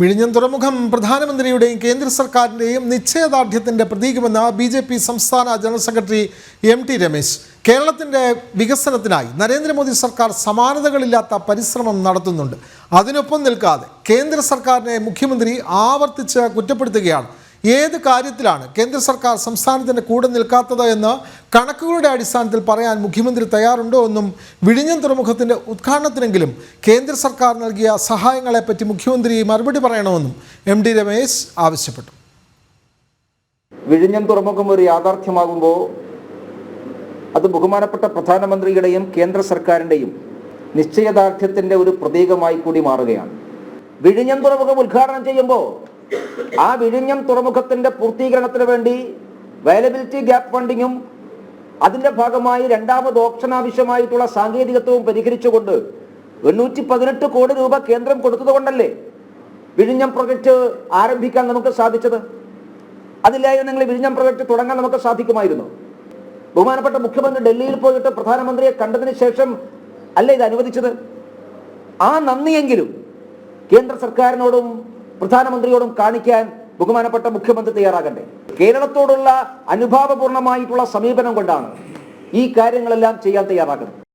വിഴിഞ്ഞം തുറമുഖം പ്രധാനമന്ത്രിയുടെയും കേന്ദ്ര സർക്കാരിന്റെയും നിശ്ചയദാർഢ്യത്തിന്റെ പ്രതീകമെന്ന് ബി ജെ പി സംസ്ഥാന general secretary M T Ramesh. കേരളത്തിന്റെ വികസനത്തിനായി നരേന്ദ്രമോദി സർക്കാർ സമാനതകളില്ലാത്ത പരിശ്രമം നടത്തുന്നുണ്ട്. അതിനൊപ്പം നിൽക്കാതെ കേന്ദ്ര സർക്കാരിനെ മുഖ്യമന്ത്രി ആവർത്തിച്ച് കുറ്റപ്പെടുത്തുകയാണ്. ഏത് കാര്യത്തിലാണ് കേന്ദ്ര സർക്കാർ സംസ്ഥാനത്തിന്റെ കൂടെ നിൽക്കാത്തത് എന്ന് കണക്കുകളുടെ അടിസ്ഥാനത്തിൽ പറയാൻ മുഖ്യമന്ത്രി തയ്യാറുണ്ടോ എന്നും വിഴിഞ്ഞം തുറമുഖത്തിന്റെ ഉദ്ഘാടനത്തിനെങ്കിലും കേന്ദ്ര സർക്കാർ നൽകിയ സഹായങ്ങളെപ്പറ്റി മുഖ്യമന്ത്രി മറുപടി പറയണമെന്നും എം ഡി രമേശ് ആവശ്യപ്പെട്ടു. വിഴിഞ്ഞം തുറമുഖം ഒരു യാഥാർത്ഥ്യമാകുമ്പോൾ അത് ബഹുമാനപ്പെട്ട പ്രധാനമന്ത്രിയുടെയും കേന്ദ്ര സർക്കാരിന്റെയും നിശ്ചയദാർഢ്യത്തിന്റെ ഒരു പ്രതീകമായി കൂടി മാറുകയാണ്. വിഴിഞ്ഞം തുറമുഖം ഉദ്ഘാടനം ചെയ്യുമ്പോൾ ആ വിഴിഞ്ഞം തുറമുഖത്തിന്റെ പൂർത്തീകരണത്തിന് വേണ്ടി വയലബിലിറ്റി ഗ്യാപ്പ് ഫണ്ടിങ്ങും അതിന്റെ ഭാഗമായി രണ്ടാമത് ഓപ്ഷൻ ആവശ്യമായിട്ടുള്ള സാങ്കേതികത്വവും പരിഹരിച്ചുകൊണ്ട് എണ്ണൂറ്റി പതിനെട്ട് കോടി രൂപ കേന്ദ്രം കൊടുത്തതുകൊണ്ടല്ലേ വിഴിഞ്ഞം പ്രൊജക്റ്റ് ആരംഭിക്കാൻ നമുക്ക് സാധിച്ചത്? അതില്ലായിരുന്നെങ്കിൽ വിഴിഞ്ഞം പ്രൊജക്ട് തുടങ്ങാൻ നമുക്ക് സാധിക്കുമായിരുന്നു. ബഹുമാനപ്പെട്ട മുഖ്യമന്ത്രി ഡൽഹിയിൽ പോയിട്ട് പ്രധാനമന്ത്രിയെ കണ്ടതിന് ശേഷം അല്ലേ ഇത് അനുവദിച്ചത്? ആ നന്ദിയെങ്കിലും കേന്ദ്ര സർക്കാരിനോടും പ്രധാനമന്ത്രിയോടും കാണിക്കാൻ ബഹുമാനപ്പെട്ട മുഖ്യമന്ത്രി തയ്യാറാകണ്ടേ കേരളത്തോടുള്ള അനുഭാവപൂർണമായിട്ടുള്ള സമീപനം കൊണ്ടാണ് ഈ കാര്യങ്ങളെല്ലാം ചെയ്യാൻ തയ്യാറാക്കുന്നത്